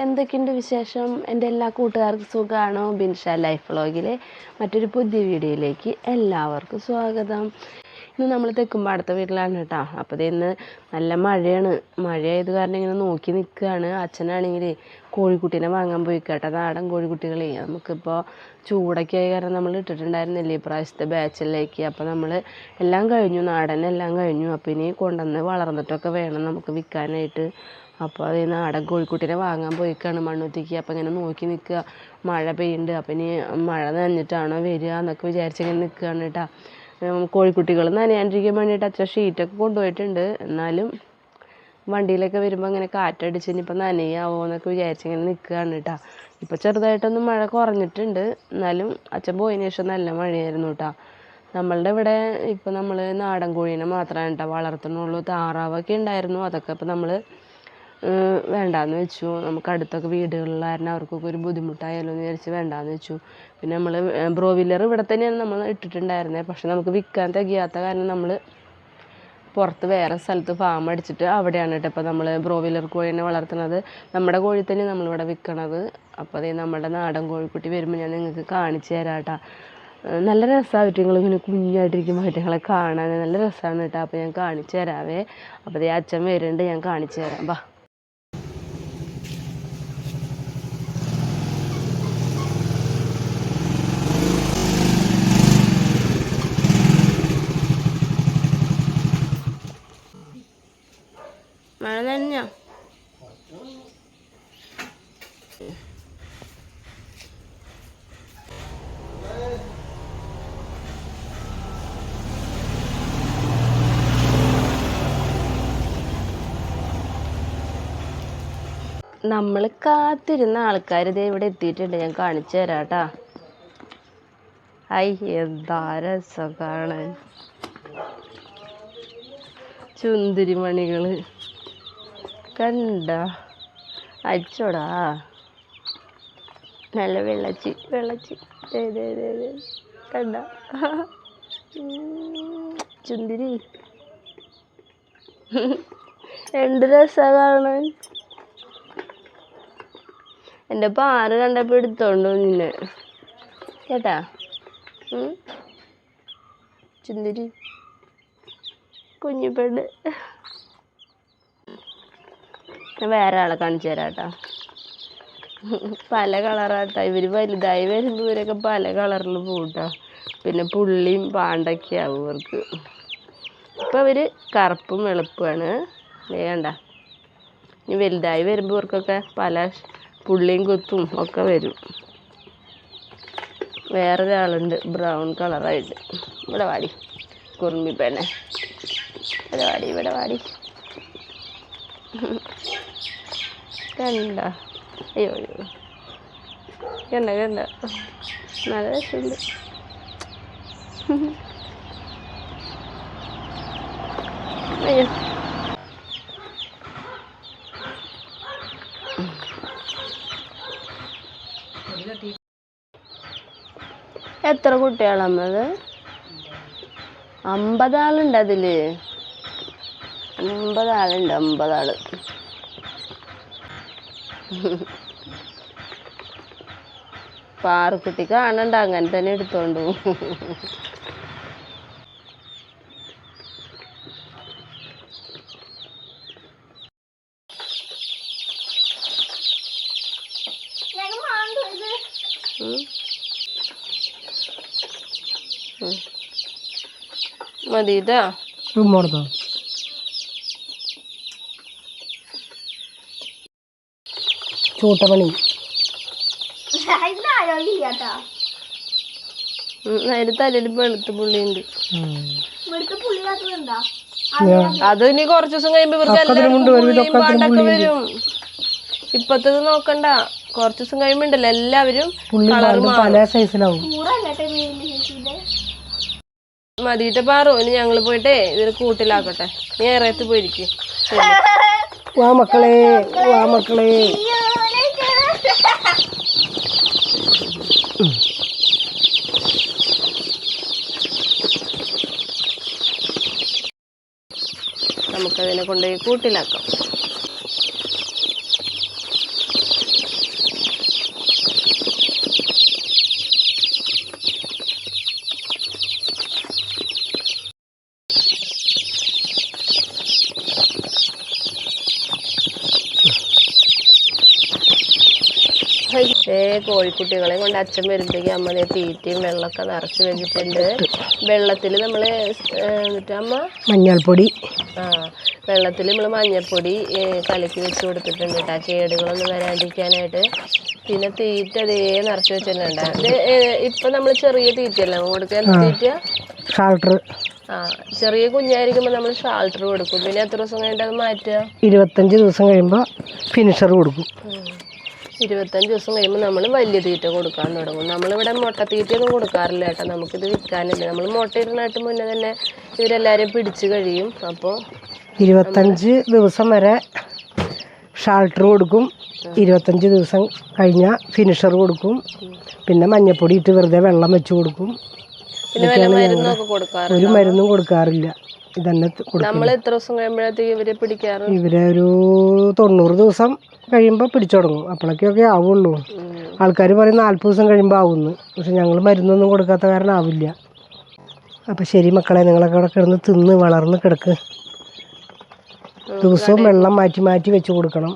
എന്തൊക്കെയുണ്ട് വിശേഷം? എന്റെ എല്ലാ കൂട്ടുകാർക്കും സുഖമാണോ ബിൻഷ ലൈഫ് വ്ളോഗിലെ മറ്റൊരു പുതിയ വീഡിയോയിലേക്ക് എല്ലാവർക്കും സ്വാഗതം. ഇന്ന് നമ്മൾ തെക്കുമ്പാടത്തെ വീട്ടിലാണ് കേട്ടോ. അപ്പോൾ ഇന്ന് നല്ല മഴയാണ്. മഴയായത് കാരണം ഇങ്ങനെ നോക്കി നിൽക്കുകയാണ്. അച്ഛനാണെങ്കിൽ കോഴിക്കുട്ടീനെ വാങ്ങാൻ പോയി കേട്ടോ. നാടൻ കോഴിക്കുട്ടികളെ. നമുക്കിപ്പോൾ ചൂടൊക്കെ ആയ കാരണം നമ്മൾ ഇട്ടിട്ടുണ്ടായിരുന്നില്ലേ ഇപ്രാവശ്യത്തെ ബാച്ചിലേക്ക്. അപ്പോൾ നമ്മൾ എല്ലാം കഴിഞ്ഞു. നാടൻ എല്ലാം കഴിഞ്ഞു. അപ്പോൾ ഇനി കൊണ്ടുവന്ന് വളർന്നിട്ടൊക്കെ വേണം നമുക്ക് വിൽക്കാനായിട്ട്. അപ്പോൾ അത് അവിടെ കോഴിക്കുട്ടീനെ വാങ്ങാൻ പോയിക്കാണ് മണ്ണുത്തിക്ക്. അപ്പോൾ ഇങ്ങനെ നോക്കി നിൽക്കുക മഴ പെയ്യുന്നുണ്ട് അപ്പോൾ ഇനി മഴ നനഞ്ഞിട്ടാണോ വരിക എന്നൊക്കെ വിചാരിച്ചിങ്ങനെ നിൽക്കുകയാണ് കേട്ടോ കോഴിക്കുട്ടികൾ നനയാണ്ടിരിക്കാൻ വേണ്ടിയിട്ട് അച്ഛൻ ഷീറ്റൊക്കെ കൊണ്ടുപോയിട്ടുണ്ട്. എന്നാലും വണ്ടിയിലൊക്കെ വരുമ്പോൾ ഇങ്ങനെ കാറ്റടിച്ച് ഇനിയിപ്പോൾ നനയാവോ എന്നൊക്കെ വിചാരിച്ചിങ്ങനെ നിൽക്കുകയാണ് കേട്ടോ ഇപ്പോൾ ചെറുതായിട്ടൊന്നും മഴ കുറഞ്ഞിട്ടുണ്ട്. എന്നാലും അച്ഛൻ പോയതിന് ശേഷം നല്ല മഴയായിരുന്നു കേട്ടോ നമ്മളുടെ ഇവിടെ ഇപ്പോൾ നമ്മൾ നാടൻ കോഴീനെ മാത്രമാണ് കേട്ടോ വളർത്തുന്നുള്ളൂ. താറാവൊക്കെ ഉണ്ടായിരുന്നു. അതൊക്കെ ഇപ്പോൾ നമ്മൾ വേണ്ടാന്ന് വെച്ചു. നമുക്ക് അടുത്തൊക്കെ വീടുകളിൽ കാരണം അവർക്കൊക്കെ ഒരു ബുദ്ധിമുട്ടായാലോ എന്ന് വിചാരിച്ച് വേണ്ടാന്ന് വെച്ചു. പിന്നെ നമ്മൾ ബ്രോവിലർ ഇവിടെ തന്നെയാണ് നമ്മൾ ഇട്ടിട്ടുണ്ടായിരുന്നത് പക്ഷെ നമുക്ക് വിൽക്കാൻ തികയാത്ത കാരണം നമ്മൾ പുറത്ത് വേറെ സ്ഥലത്ത് ഫാം അടിച്ചിട്ട് അവിടെയാണ് കേട്ടോ ഇപ്പോൾ നമ്മൾ ബ്രോവിലർ കോഴീനെ വളർത്തുന്നത്. നമ്മുടെ കോഴി തന്നെ നമ്മളിവിടെ വിൽക്കണത്. അപ്പോൾ അതേ നമ്മുടെ നാടൻ കോഴിക്കുട്ടി വരുമ്പോൾ ഞാൻ നിങ്ങൾക്ക് കാണിച്ചു തരാം കേട്ടോ. നല്ല രസമാണ് അവറ്റിങ്ങൾ ഇങ്ങനെ കുഞ്ഞായിട്ടിരിക്കുമ്പോൾ അവറ്റിങ്ങളെ കാണാൻ. നല്ല രസമാണ് കേട്ടോ. അപ്പോൾ ഞാൻ കാണിച്ചു തരാവേ. അപ്പോൾ അതേ അച്ഛൻ വരുന്നുണ്ട് ഞാൻ കാണിച്ചു തരാം. ബാ മഴ നനഞ്ഞോ നമ്മൾ കാത്തിരുന്ന ആൾക്കാർ ഇതേ ഇവിടെ എത്തിയിട്ടുണ്ട്. ഞാൻ കാണിച്ചു തരാം കേട്ടാ ഐ എന്താ രസം കാണാൻ കണ്ട? അടിച്ചോടാ. നല്ല വെള്ളച്ചി വെള്ളച്ചി. കണ്ട? ചുന്തിരി. എന്ത് രസാ കാണാൻ എന്റെ പാറ് കണ്ടപ്പോൾ എടുത്തോണ്ട് നിന്നെ കേട്ടാ? ചുന്തിരി കുഞ്ഞിപ്പെണ്ണ്. ഞാൻ വേറെ ആളെ കാണിച്ചു തരാം കേട്ടോ പല കളറാട്ടോ. ഇവർ വലുതായി വരുമ്പോൾ ഇവരൊക്കെ പല കളറിൽ പോകട്ടോ പിന്നെ പുള്ളിയും പാണ്ടൊക്കെ ആവും ഇവർക്ക്. ഇപ്പം അവർ കറുപ്പും വെളുപ്പുമാണ് വേണ്ട ഇനി വലുതായി വരുമ്പോൾ ഇവർക്കൊക്കെ പല പുള്ളിയും കുത്തും ഒക്കെ വരും. വേറൊരാളുണ്ട് ബ്രൗൺ കളറായിട്ട് ഇവിടെ വാടി കുറുമ്പി പെണ്ണെ ഇവിടെ വാടി ഇവിടെ വാടി. കണ്ട? അയ്യോ അയ്യോ. കണ്ട കണ്ട. നല്ല രസമുണ്ട്. അയ്യോ. എത്ര കുട്ടികളമ്മത് അമ്പതാളുണ്ട് അതിൽ. അമ്പതാളുണ്ട് അമ്പതാൾ. പാറുക്കുട്ടി കാണണ്ട അങ്ങനെ തന്നെ എടുത്തോണ്ട് പോവും. ഉം. ഉം. മതി ഇതാ. ചുമ്മാ ചൂട്ടമണി അതിന് തലയിൽ വെളുത്ത പുള്ളിയുണ്ട്. അത് ഇനി കുറച്ചു ദിവസം കഴിയുമ്പോ ഇവർക്ക് വരും ഇപ്പത്തത് നോക്കണ്ട. കൊറച്ചു ദിവസം കഴിയുമ്പോണ്ടല്ലോ എല്ലാവരും പല സൈസിലാവും മതിയിട്ട് പാറു ഇനി ഞങ്ങൾ പോയിട്ടേ ഇതിന് കൂട്ടിലാക്കട്ടെ. നീ ഇറയത്ത് പോയിരിക്കും. വാ മക്കളെ വാ മക്കളെ. നമുക്കതിനെ കൊണ്ടുപോയി കൂട്ടിലാക്കാം. ഏ കോഴിക്കുട്ടികളെ കൊണ്ട് അച്ഛൻ വരുമ്പോഴേക്കും അമ്മ ദേ തീറ്റയും വെള്ളമൊക്കെ നിറച്ച് വെച്ചിട്ടുണ്ട്. വെള്ളത്തിൽ നമ്മൾ എന്നിട്ട് അമ്മ? മഞ്ഞൾപ്പൊടി. ആ വെള്ളത്തിൽ നമ്മൾ മഞ്ഞൾപ്പൊടി കലക്കി വെച്ച് കൊടുത്തിട്ടുണ്ട് കേട്ടോ കേടുകളൊന്നും വരാണ്ടിരിക്കാനായിട്ട് പിന്നെ തീറ്റ അതേ നിറച്ച് വെച്ചിട്ടുണ്ട് ഇത് ഇപ്പൊ നമ്മൾ ചെറിയ തീറ്റയല്ലേ? കൊടുക്കുക എന്ത് തീറ്റ? ഷാൾട്ടർ. ആ ചെറിയ കുഞ്ഞായിരിക്കുമ്പോൾ നമ്മൾ ഷാൾട്ടർ കൊടുക്കും. പിന്നെ എത്ര ദിവസം കഴിഞ്ഞിട്ട് അത് മാറ്റുക? ഇരുപത്തഞ്ച് ദിവസം കഴിയുമ്പോൾ ഫിനിഷർ കൊടുക്കും. ഇരുപത്തഞ്ച് ദിവസം കഴിയുമ്പോൾ നമ്മൾ വലിയ തീറ്റ കൊടുക്കാൻ തുടങ്ങും. നമ്മളിവിടെ മുട്ട തീറ്റയൊന്നും കൊടുക്കാറില്ല കേട്ടോ. നമുക്കിത് വിൽക്കാനില്ല നമ്മൾ മുട്ട ഇടുന്നതായിട്ട് മുന്നേ തന്നെ ഇവരെല്ലാവരും പിടിച്ചു കഴിയും. അപ്പോൾ ഇരുപത്തഞ്ച് ദിവസം വരെ ഷാൾട്ടർ കൊടുക്കും. ഇരുപത്തഞ്ച് ദിവസം കഴിഞ്ഞാൽ ഫിനിഷർ കൊടുക്കും. പിന്നെ മഞ്ഞപ്പൊടി ഇട്ട് വെറുതെ വെള്ളം വെച്ച് കൊടുക്കും. ഒരു മരുന്നും കൊടുക്കാറില്ല. ഇതന്നെ നമ്മൾ എത്ര ദിവസം കഴിയുമ്പോഴത്തേക്ക് ഇവരെ പിടിക്കാറ്? ഇവരെ ഒരു തൊണ്ണൂറ് ദിവസം കഴിയുമ്പോൾ പിടിച്ചു തുടങ്ങും. അപ്പോഴൊക്കെ ആവുള്ളൂ. ആൾക്കാർ പറയും നാൽപ്പത് ദിവസം കഴിയുമ്പോൾ ആവുമെന്ന് പക്ഷെ ഞങ്ങൾ മരുന്നൊന്നും കൊടുക്കാത്ത കാരണം ആവില്ല. അപ്പം ശരി മക്കളെ നിങ്ങളൊക്കെ അവിടെ കിടന്ന് തിന്ന് വളർന്ന് കിടക്ക്. ദിവസവും വെള്ളം മാറ്റി മാറ്റി വെച്ച് കൊടുക്കണം.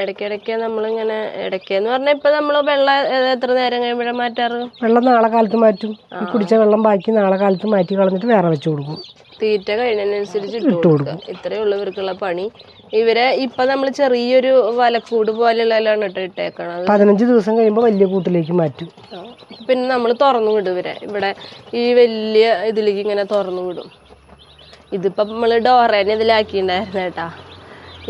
ഇടയ്ക്കിടയ്ക്ക് നമ്മളിങ്ങനെ ഇടയ്ക്കെന്ന് പറഞ്ഞാൽ ഇപ്പം നമ്മൾ വെള്ളം എത്ര നേരം കഴിയുമ്പോഴാണ് മാറ്റാറ്? വെള്ളം നാളെ കാലത്ത് മാറ്റും. ഈ കുടിച്ച വെള്ളം ബാക്കി നാളെ കാലത്ത് മാറ്റി കളഞ്ഞിട്ട് വേറെ വെച്ച് കൊടുക്കും. തീറ്റ കഴിഞ്ഞതിനനുസരിച്ച് ഇട്ട് കൊടുക്കുക ഇത്രയേ ഉള്ളൂ ഇവർക്കുള്ള പണി. ഇവരെ ഇപ്പൊ നമ്മൾ ചെറിയൊരു വലക്കൂട് പോലെയുള്ളതാണ് ഇട്ട് ഇട്ടേക്കണത്. പതിനഞ്ച് ദിവസം കഴിയുമ്പോൾ വലിയ കൂട്ടിലേക്ക് മാറ്റും. പിന്നെ നമ്മൾ തുറന്നു വിടും ഇവരെ. ഇവിടെ ഈ വലിയ ഇതിലേക്ക് ഇങ്ങനെ തുറന്നു വിടും. ഇതിപ്പോ നമ്മൾ ഡോറേനെ ഇതിലാക്കിയിട്ടുണ്ടായിരുന്നു കേട്ടാ.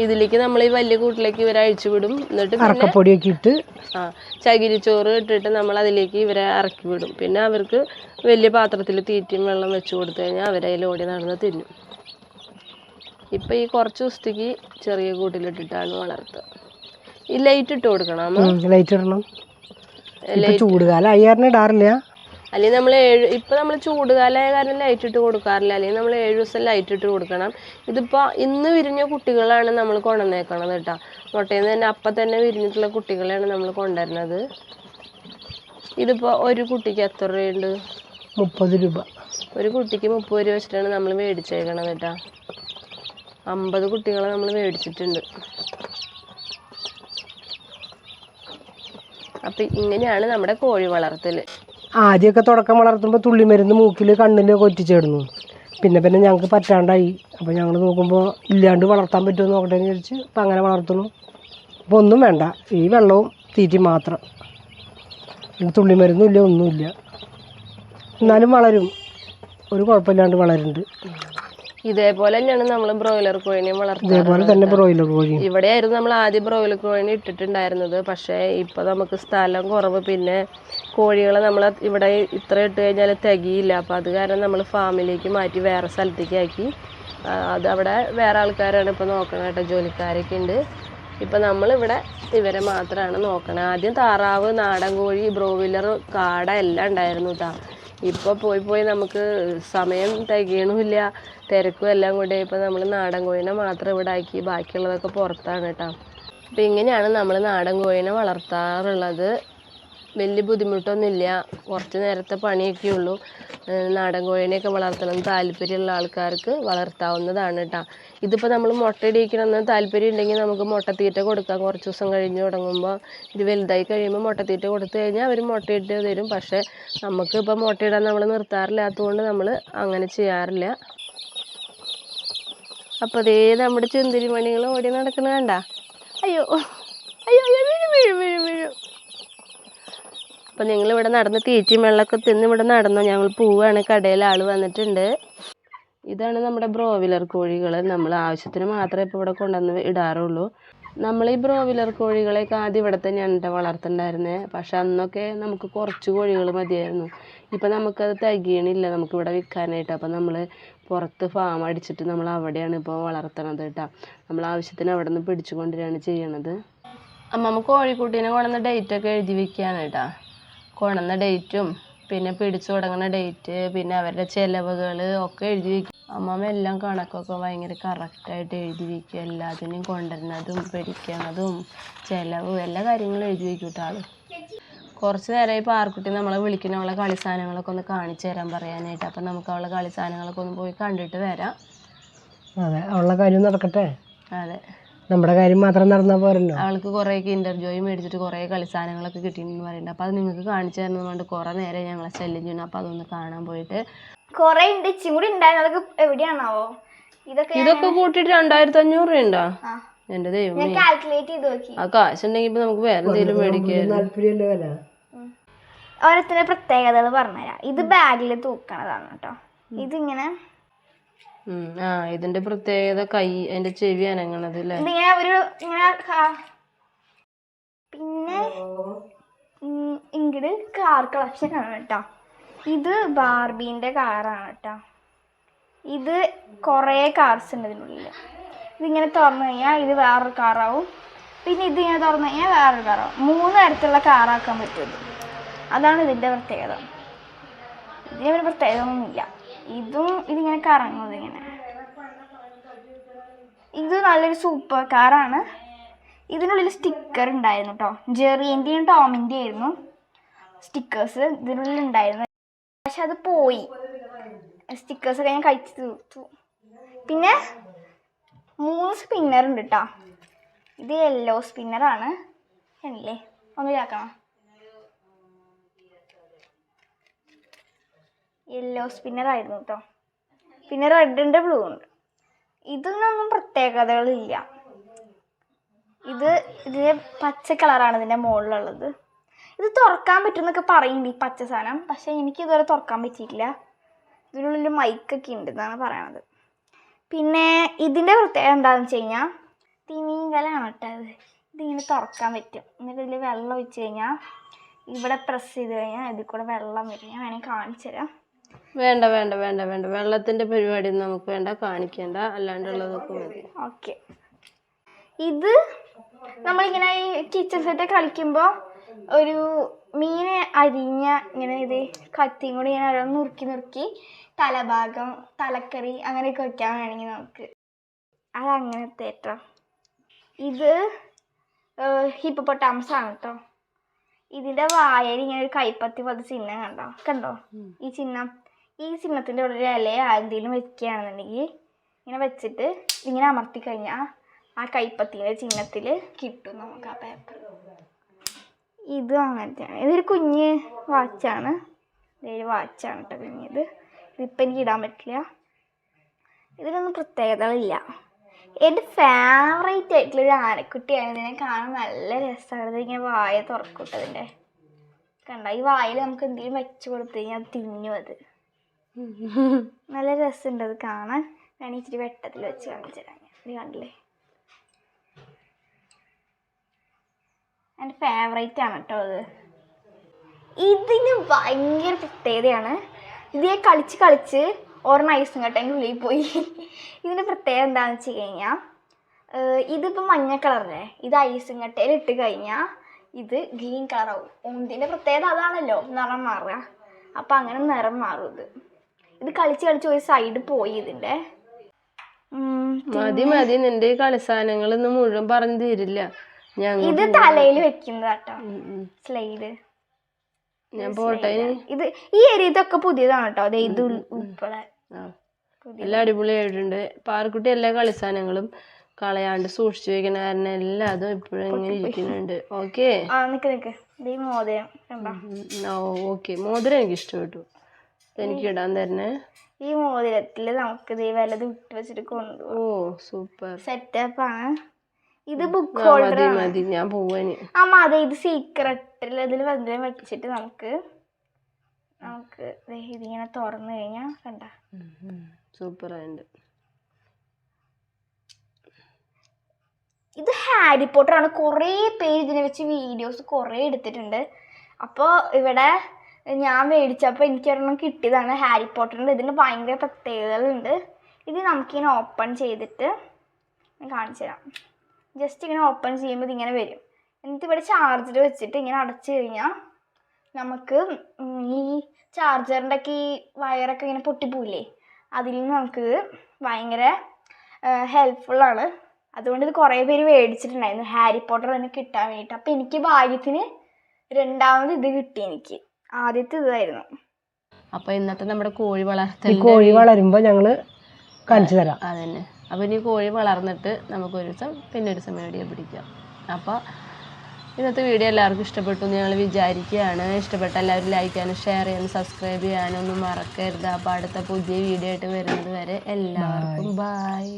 ഇതിലേക്ക് നമ്മൾ ഈ വലിയ കൂട്ടിലേക്ക് ഇവരെ അഴിച്ചു വിടും. എന്നിട്ട് അറക്കപ്പൊടിയൊക്കെ ഇട്ട് ആ ചകിരിച്ചോറ് ഇട്ടിട്ട് നമ്മൾ അതിലേക്ക് ഇവരെ ഇറക്കി വിടും. പിന്നെ അവർക്ക് വലിയ പാത്രത്തിൽ തീറ്റയും വെള്ളം വെച്ച് കൊടുത്തു കഴിഞ്ഞാൽ അവരതിൽ ഓടി നടന്ന് തിന്നും. ഇപ്പം ഈ കുറച്ച് ദിവസത്തേക്ക് ചെറിയ കൂട്ടിലിട്ടിട്ടാണ് വളർത്തുക. ഈ ലൈറ്റ് ഇട്ട് കൊടുക്കണം ലൈറ്റ് ഇടണം. ഇപ്പൊ ചൂടുകാലം അയ്യാറിന് ഇടാറില്ല. അല്ലെങ്കിൽ നമ്മൾ ഏഴ് ഇപ്പം നമ്മൾ ചൂടുകാലമായ കാരണം ലൈറ്റ് ഇട്ട് കൊടുക്കാറില്ല. അല്ലെങ്കിൽ നമ്മൾ ഏഴ് ദിവസം ലൈറ്റ് ഇട്ട് കൊടുക്കണം. ഇതിപ്പോൾ ഇന്ന് വിരിഞ്ഞ കുട്ടികളാണ് നമ്മൾ കൊണ്ടുവന്നേക്കണത് കേട്ടോ. മുട്ടയിൽ നിന്ന് തന്നെ അപ്പം തന്നെ വിരിഞ്ഞിട്ടുള്ള കുട്ടികളെയാണ് നമ്മൾ കൊണ്ടുവരുന്നത്. ഇതിപ്പോൾ ഒരു കുട്ടിക്ക് എത്ര രൂപയുണ്ട്? മുപ്പത് രൂപ. ഒരു കുട്ടിക്ക് മുപ്പത് രൂപ വെച്ചിട്ടാണ് നമ്മൾ മേടിച്ചേക്കണത് കേട്ടോ. അമ്പത് കുട്ടികളെ നമ്മൾ മേടിച്ചിട്ടുണ്ട്. അപ്പം ഇങ്ങനെയാണ് നമ്മുടെ കോഴി വളർത്തൽ ആദ്യമൊക്കെ തുടക്കം വളർത്തുമ്പോൾ തുള്ളി തുള്ളിമരുന്ന് മൂക്കിൽ കണ്ണിൽ കൊറ്റിച്ചേടുന്നു പിന്നെ പിന്നെ ഞങ്ങൾക്ക് പറ്റാണ്ടായി. അപ്പോൾ ഞങ്ങൾ നോക്കുമ്പോൾ ഇല്ലാണ്ട് വളർത്താൻ പറ്റുമോ നോക്കട്ടെ എന്ന് വിചാരിച്ച് അപ്പം അങ്ങനെ വളർത്തുന്നു. അപ്പോൾ ഒന്നും വേണ്ട. ഈ വെള്ളവും തീറ്റി മാത്രം. പിന്നെ തുള്ളിമരുന്നും ഇല്ല ഒന്നുമില്ല എന്നാലും വളരും. ഒരു കുഴപ്പമില്ലാണ്ട് വളരുന്നുണ്ട്. ഇതേപോലെ തന്നെയാണ് നമ്മൾ ബ്രോയിലർ കോഴിനെ വളർത്തുന്നത് ഇതേപോലെ തന്നെ ബ്രോയിലർ കോഴി. ഇവിടെയായിരുന്നു നമ്മൾ ആദ്യം ബ്രോയിലർ കോഴിനെ ഇട്ടിട്ടുണ്ടായിരുന്നത്. പക്ഷേ ഇപ്പോൾ നമുക്ക് സ്ഥലം കുറവ്. പിന്നെ കോഴികളെ നമ്മൾ ഇവിടെ ഇത്ര ഇട്ട് കഴിഞ്ഞാൽ തികയില്ല. അപ്പോൾ അത് കാരണം നമ്മൾ ഫാമിലേക്ക് മാറ്റി വേറെ സ്ഥലത്തേക്ക് ആക്കി. അത് അവിടെ വേറെ ആൾക്കാരാണ് ഇപ്പോൾ നോക്കണത് കേട്ടോ ജോലിക്കാരൊക്കെ ഉണ്ട് ഇപ്പം നമ്മളിവിടെ ഇവരെ മാത്രമാണ് നോക്കണത് ആദ്യം താറാവ് നാടൻ കോഴി ബ്രോയിലർ കാട എല്ലാം ഉണ്ടായിരുന്നു കേട്ടോ ഇപ്പോൾ പോയി പോയി നമുക്ക് സമയം തികയണമില്ല തിരക്കും എല്ലാം കൂടെ. ഇപ്പോൾ നമ്മൾ നാടൻ കോഴിനെ മാത്രം ഇവിടെ ആക്കി. ബാക്കിയുള്ളതൊക്കെ പുറത്താണ് കേട്ടോ അപ്പോൾ ഇങ്ങനെയാണ് നമ്മൾ നാടൻ കോഴിനെ വളർത്താറുള്ളത്. വലിയ ബുദ്ധിമുട്ടൊന്നുമില്ല. കുറച്ച് നേരത്തെ പണിയൊക്കെ ഉള്ളൂ. നാടൻ കോഴിനെയൊക്കെ വളർത്തണം. താല്പര്യമുള്ള ആൾക്കാർക്ക് വളർത്താവുന്നതാണ് കേട്ടോ. ഇതിപ്പോൾ നമ്മൾ മുട്ടയിടിക്കണമെന്ന് താല്പര്യം ഉണ്ടെങ്കിൽ നമുക്ക് മുട്ട മുട്ടത്തീറ്റ കൊടുക്കാം. കുറച്ച് ദിവസം കഴിഞ്ഞ് തുടങ്ങുമ്പോൾ ഇത് വലുതായി കഴിയുമ്പോൾ മുട്ടത്തീറ്റ കൊടുത്തു കഴിഞ്ഞാൽ അവർ മുട്ടയിട്ട് തരും. പക്ഷേ നമുക്ക് ഇപ്പോൾ മുട്ടയിടാൻ നമ്മൾ നിർത്താറില്ലാത്തതുകൊണ്ട് നമ്മൾ അങ്ങനെ ചെയ്യാറില്ല. അപ്പോൾ അതേ നമ്മുടെ ചെന്തിരി മണികൾ ഓടി നടക്കുന്നത് കണ്ട? അയ്യോ അയ്യോ അയ്യോ വീഴും വീഴും വീഴും വീഴും അപ്പം നിങ്ങൾ ഇവിടെ നടന്ന് തീറ്റയും വെള്ളമൊക്കെ തിന്ന് ഇവിടെ നടന്നു. ഞങ്ങൾ പോവുകയാണ് കടയിൽ ആൾ വന്നിട്ടുണ്ട്. ഇതാണ് നമ്മുടെ ബ്രോവിലർ കോഴികൾ നമ്മൾ ആവശ്യത്തിന് മാത്രമേ ഇപ്പോൾ ഇവിടെ കൊണ്ടുവന്ന് ഇടാറുള്ളൂ. നമ്മൾ ഈ ബ്രോവിലർ കോഴികളെയൊക്കെ ആദ്യം ഇവിടെ തന്നെയാണ് കേട്ടോ വളർത്തുന്നുണ്ടായിരുന്നത് പക്ഷെ അന്നൊക്കെ നമുക്ക് കുറച്ച് കോഴികൾ മതിയായിരുന്നു. ഇപ്പം നമുക്കത് തികയണില്ല. നമുക്കിവിടെ വിൽക്കാനായിട്ട്. അപ്പം നമ്മൾ പുറത്ത് ഫാം അടിച്ചിട്ട് നമ്മൾ അവിടെയാണ് ഇപ്പോൾ വളർത്തണത് കേട്ടോ. നമ്മൾ ആവശ്യത്തിന് അവിടെ നിന്ന് പിടിച്ചു കൊണ്ടുവരികയാണ് ചെയ്യണത് അമ്മമ്മ കോഴിക്കുട്ടീനെ കൊണ്ടുവന്ന് ഡേറ്റൊക്കെ എഴുതി വെക്കുകയാണ് കേട്ടോ. കൊണ്ടുവന്ന ഡേറ്റും പിന്നെ പിടിച്ചു തുടങ്ങുന്ന ഡേറ്റ് പിന്നെ അവരുടെ ചിലവുകൾ ഒക്കെ എഴുതി വയ്ക്കും അമ്മമ്മ എല്ലാം കണക്കൊക്കെ ഭയങ്കര കറക്റ്റായിട്ട് എഴുതി വയ്ക്കും എല്ലാത്തിനെയും കൊണ്ടുവരുന്നതും പിടിക്കണതും ചിലവും എല്ലാ കാര്യങ്ങളും എഴുതി വെക്കും കേട്ടോ ആൾ. കുറച്ച് നേരമായി പാർക്കുട്ടി നമ്മളെ വിളിക്കുന്ന അവളെ കളി സാധനങ്ങളൊക്കെ ഒന്ന് കാണിച്ചു തരാൻ പറയാനായിട്ട്. അപ്പം നമുക്ക് അവളെ കളി സാധനങ്ങളൊക്കെ ഒന്ന് പോയി കണ്ടിട്ട് വരാം. അതെ അവളുടെ കാര്യം നടക്കട്ടെ? അതെ. നമ്മുടെ കാര്യം മാത്രം നടന്നാൽ പോരല്ലോ. അവൾക്ക് കുറേ കിൻഡർ ജോയ് മേടിച്ചിട്ട് കുറേ കളി സാധനങ്ങളൊക്കെ കിട്ടിയിട്ടുണ്ടെന്ന് പറയുന്നുണ്ട്. അപ്പോൾ അത് നിങ്ങൾക്ക് കാണിച്ചു തരുന്നതുകൊണ്ട് കൊണ്ട് കുറേ നേരം ഞങ്ങളെ ശല്യം ചെയ്യുന്നു. അപ്പോൾ അതൊന്ന് കാണാൻ പോയിട്ട്. കൊറേ ഉണ്ട്. ഇച്ചും കൂടി ഉണ്ടായിരുന്നു. അതൊക്കെ എവിടെയാണാവോ? ഇതൊക്കെ ഇതൊക്കെ കൂട്ടിയിട്ട് രണ്ടായിരത്തി അഞ്ഞൂറ് രൂപ എന്റെ ദൈവം കാൽക്കുലേറ്റ് ചെയ്ത് നോക്കി. ആ കാശുണ്ടെങ്കിൽ ഇപ്പൊ നമുക്ക് വേറെ എന്തെങ്കിലും മേടിക്കാം ഓരോരുത്തരുടെ പ്രത്യേകതകൾ പറഞ്ഞുതരാം. ഇത് ബാഗിൽ തൂക്കണതാണ് കേട്ടോ. ഇതിങ്ങനെ. ആ ഇതിന്റെ പ്രത്യേകത കൈ അതിന്റെ ചെവി അനങ്ങണത് ഒരു ഇങ്ങനെ പിന്നെ ഇങ്ങട് കാർ കളക്ഷൻ ആണ് കേട്ടോ. ഇത് ബാർബീന്റെ കാറാണ് കേട്ടോ. ഇത് കൊറേ കാർസ് ഉണ്ട് ഇതിനുള്ളിൽ ഇതിങ്ങനെ തുറന്നു കഴിഞ്ഞാൽ ഇത് വേറൊരു കാറാവും പിന്നെ ഇതിങ്ങനെ തുറന്നു കഴിഞ്ഞാൽ വേറൊരു കാറാവും മൂന്ന് തരത്തിലുള്ള കാറാക്കാൻ പറ്റും അതാണ് ഇതിന്റെ പ്രത്യേകത. ഇതിന് ഒരു പ്രത്യേകത ഇതും ഇതിങ്ങനെ കറങ്ങുന്നത് ഇങ്ങനെ ഇത് നല്ലൊരു സൂപ്പർ കാറാണ് ഇതിനുള്ളിൽ സ്റ്റിക്കർ ഉണ്ടായിരുന്നു കേട്ടോ ജെറിന്റെയും ടോമിന്റെ ആയിരുന്നു സ്റ്റിക്കേഴ്സ് ഇതിനുള്ളിൽ ഉണ്ടായിരുന്നു. പക്ഷെ അത് പോയി. സ്റ്റിക്കേഴ്സ് ഒക്കെ ഞാൻ കഴിച്ചു തീർത്തു. പിന്നെ മൂന്ന് സ്പിന്നർ ഉണ്ട് കേട്ടോ ഇത് യെല്ലോ സ്പിന്നറാണ് അല്ലേ? ഒന്ന് ഇതാക്കണം. യെല്ലോ സ്പിന്നർ ആയിരുന്നു കേട്ടോ പിന്നെ റെഡ് ഉണ്ട് ബ്ലൂ ഉണ്ട്. ഇതിനൊന്നും പ്രത്യേകതകളില്ല. ഇത് ഇതിന് പച്ച കളറാണ് ഇതിന്റെ മുകളിലുള്ളത് ഇത് തുറക്കാൻ പറ്റുമെന്നൊക്കെ പറയുന്നുണ്ട് ഈ പച്ച സാധനം. പക്ഷേ എനിക്ക് ഇതുവരെ തുറക്കാൻ പറ്റിയിട്ടില്ല. ഇതിനുള്ളിൽ മൈക്കൊക്കെ ഉണ്ട് എന്നാണ് പറയണത്. പിന്നെ ഇതിന്റെ പ്രത്യേകത എന്താണെന്ന് വെച്ച് കഴിഞ്ഞാൽ തിമിങ്കലാണ് കേട്ടോ ഇത്. ഇതിങ്ങനെ തുറക്കാൻ പറ്റും. എന്നിട്ട് ഇതിൽ വെള്ളം ഒഴിച്ച് കഴിഞ്ഞാൽ ഇവിടെ പ്രസ് ചെയ്ത് കഴിഞ്ഞാൽ ഇതിൽ കൂടെ വെള്ളം വരും. ഞാൻ വേണമെങ്കിൽ കാണിച്ചു തരാം. വേണ്ട വേണ്ട വേണ്ട വേണ്ട. വെള്ളത്തിന്റെ പരിപാടി നമുക്ക് വേണ്ട കാണിക്കണ്ട. അല്ലാണ്ടുള്ളതൊക്കെ മതി. ഓക്കെ. ഇത് നമ്മളിങ്ങനെ ഈ കിച്ചൺ സെറ്റ് കളിക്കുമ്പോൾ ഒരു മീനെ അരിഞ്ഞ ഇങ്ങനെ ഇത് കത്തിയും കൂടി ഇങ്ങനെ ഓരോന്ന് നുറുക്കി നുറുക്കി തലഭാഗം തലക്കറി അങ്ങനെയൊക്കെ വെക്കാൻ വേണമെങ്കിൽ നമുക്ക്. അതങ്ങനത്തെ കേട്ടോ ഇത് ഹിപ്പൊട്ടാമസ് ആണ് കേട്ടോ ഇതിന്റെ വായയിൽ ഇങ്ങനെ ഒരു കൈപ്പത്തി പോലത്തെ ചിഹ്നം കണ്ടോ? കണ്ടോ? ഈ ചിഹ്നം. ഈ ചിഹ്നത്തിന്റെ ഉള്ളിൽ ഒരു ഇലയോ എന്തെങ്കിലും വെക്കുകയാണെന്നുണ്ടെങ്കിൽ ഇങ്ങനെ വെച്ചിട്ട് ഇങ്ങനെ അമർത്തി കഴിഞ്ഞാൽ ആ കൈപ്പത്തിന്റെ ചിഹ്നത്തിൽ കിട്ടും നമുക്ക് ആ പേപ്പർ ഇതും അങ്ങനത്തെയാണ്. ഇതൊരു കുഞ്ഞ് വാച്ചാണ് ഇതൊരു വാച്ചാണ് കേട്ടോ കുഞ്ഞിത്. ഇതിപ്പോൾ എനിക്ക് ഇടാൻ പറ്റില്ല. ഇതിനൊന്നും പ്രത്യേകതകളില്ല. എന്റെ ഫേവറേറ്റ് ആയിട്ടുള്ളൊരു ആനക്കുട്ടിയാണ്. ഇതിനെ കാണാൻ നല്ല രസമാണ്. ഇതിങ്ങനെ വായ തുറക്കൂട്ടതിന്റെ കണ്ട? ഈ വായിൽ നമുക്ക് എന്തെങ്കിലും വെച്ച് കൊടുത്തു കഴിഞ്ഞാൽ തിന്നും അത്. നല്ല രസമുണ്ട് അത് കാണാൻ. ഞാൻ ഇച്ചിരി വെട്ടത്തിൽ വെച്ച് കാണിച്ചു ഞാൻ. കണ്ടില്ലേ? എന്റെ ഫേവറേറ്റ് ആണ് കേട്ടോ അത്. ഇതിന് ഭയങ്കര പ്രത്യേകതയാണ്. ഇത് കളിച്ച് കളിച്ച് ഒരെണ്ണം ഐസും എന്റെ ഉള്ളിൽ പോയി. ഇതിന്റെ പ്രത്യേകത എന്താണെന്ന് വെച്ച് കഴിഞ്ഞാൽ ഇതിപ്പോൾ മഞ്ഞ കളറല്ലേ? ഇത് ഐസും കട്ടയിൽ ഇട്ട് കഴിഞ്ഞാൽ ഇത് ഗ്രീൻ കളറാവും. ഇതിന്റെ പ്രത്യേകത അതാണല്ലോ നിറം മാറുക. അപ്പം അങ്ങനെ നിറം മാറും ഇത്. ഇത് കളിച്ച് കളിച്ച് ഒരു സൈഡ് പോയി ഇതിന്റെ മതി മതി നിന്റെ ഈ കളിസാധനങ്ങൾ ഇന്ന് മുഴുവൻ പറഞ്ഞു തരില്ല. ഇത് തലയിൽ വെക്കുന്നതാട്ടോ സ്ലൈഡ്. ഞാൻ പോട്ടെ ഇത് ഈ ഏരിയ ഇതൊക്കെ പുതിയതാണ് കേട്ടോ അതെ ഇത് ഉൾ- ഉൾപ്പെടെ എല്ലാം അടിപൊളിയായിട്ടുണ്ട് പാർക്കുട്ടി എല്ലാ കളിസാധനങ്ങളും കളയാണ്ട് സൂക്ഷിച്ചു വെക്കണ കാരണം എല്ലാതും ഇപ്പോഴും ഇങ്ങനെ ഇരിക്കുന്നുണ്ട്. ഓക്കെ? മോതിരം ഓക്കെ. മോതിരം എനിക്ക് ഇഷ്ടപ്പെട്ടു. എനിക്ക് ഇടാൻ തരണേ. ഈ മോതിരത്തിൽ നമുക്ക് ഇത് വിട്ട് വെച്ചിട്ട് കൊണ്ടുപോകും ഓ സൂപ്പർ. സെറ്റപ്പ് ആണ് ഇത് ബുക്ക് ഹോൾഡർ മതി ഞാൻ പോവാന് ആ അതെ ഇത് സീക്രട്ടിൽ ഇതിൽ വന്നിട്ട് വെച്ചിട്ട് നമുക്ക് നമുക്ക് ഇതിങ്ങനെ തുറന്നു കഴിഞ്ഞാ കണ്ട. സൂപ്പർ ഇത് ഹാരി പോട്ടർ ആണ് കുറേ പേര് ഇതിനെ വെച്ച് വീഡിയോസ് കുറേ എടുത്തിട്ടുണ്ട്. അപ്പോൾ ഇവിടെ ഞാൻ മേടിച്ചപ്പോൾ എനിക്കൊരെണ്ണം കിട്ടിയതാണ്. ഹാരി പോട്ടറിന്റെ ഇതിന് ഭയങ്കര പ്രത്യേകതകളുണ്ട്. ഇത് നമുക്കിങ്ങനെ ഓപ്പൺ ചെയ്തിട്ട് ഞാൻ കാണിച്ചു തരാം. ജസ്റ്റ് ഇങ്ങനെ ഓപ്പൺ ചെയ്യുമ്പോൾ ഇതിങ്ങനെ വരും. എന്നിട്ട് ഇവിടെ ചാർജർ വെച്ചിട്ട് ഇങ്ങനെ അടച്ചു കഴിഞ്ഞാൽ നമുക്ക് ഈ ചാർജറിന്റെ ഒക്കെ ഈ വയറൊക്കെ ഇങ്ങനെ പൊട്ടിപ്പോയില്ലേ അതിൽ നിന്ന് നമുക്ക് ഭയങ്കര ഹെൽപ്ഫുള്ളാണ് അതുകൊണ്ട് ഇത് കുറേ പേര് മേടിച്ചിട്ടുണ്ടായിരുന്നു. ഹാരി പോട്ടർ തന്നെ കിട്ടാൻ വേണ്ടിയിട്ട് അപ്പോൾ എനിക്ക് ഭാഗ്യത്തിന് രണ്ടാമത് ഇത് കിട്ടി എനിക്ക്. ആദ്യത്തെ ഇതായിരുന്നു. അപ്പൊ ഇന്നത്തെ നമ്മുടെ കോഴി വളർത്തൽ കോഴി വളരുമ്പോൾ ഞങ്ങൾ കാണിച്ചു തരാം. അതന്നെ. അപ്പൊ ഇനി കോഴി വളർന്നിട്ട് നമുക്ക് ഒരു ദിവസം പിന്നെ ഒരു ദിവസം വീഡിയോ പിടിക്കാം. അപ്പോൾ ഇന്നത്തെ വീഡിയോ എല്ലാവർക്കും ഇഷ്ടപ്പെട്ടു എന്ന് ഞങ്ങൾ വിചാരിക്കുകയാണ്. ഇഷ്ടപ്പെട്ട എല്ലാവരും ലൈക്ക് ചെയ്യാനും ഷെയർ ചെയ്യാനും സബ്സ്ക്രൈബ് ചെയ്യാനും ഒന്നും മറക്കരുത്. അപ്പോൾ അടുത്ത പുതിയ വീഡിയോ ആയിട്ട് വരുന്നത് വരെ എല്ലാവർക്കും ബായ്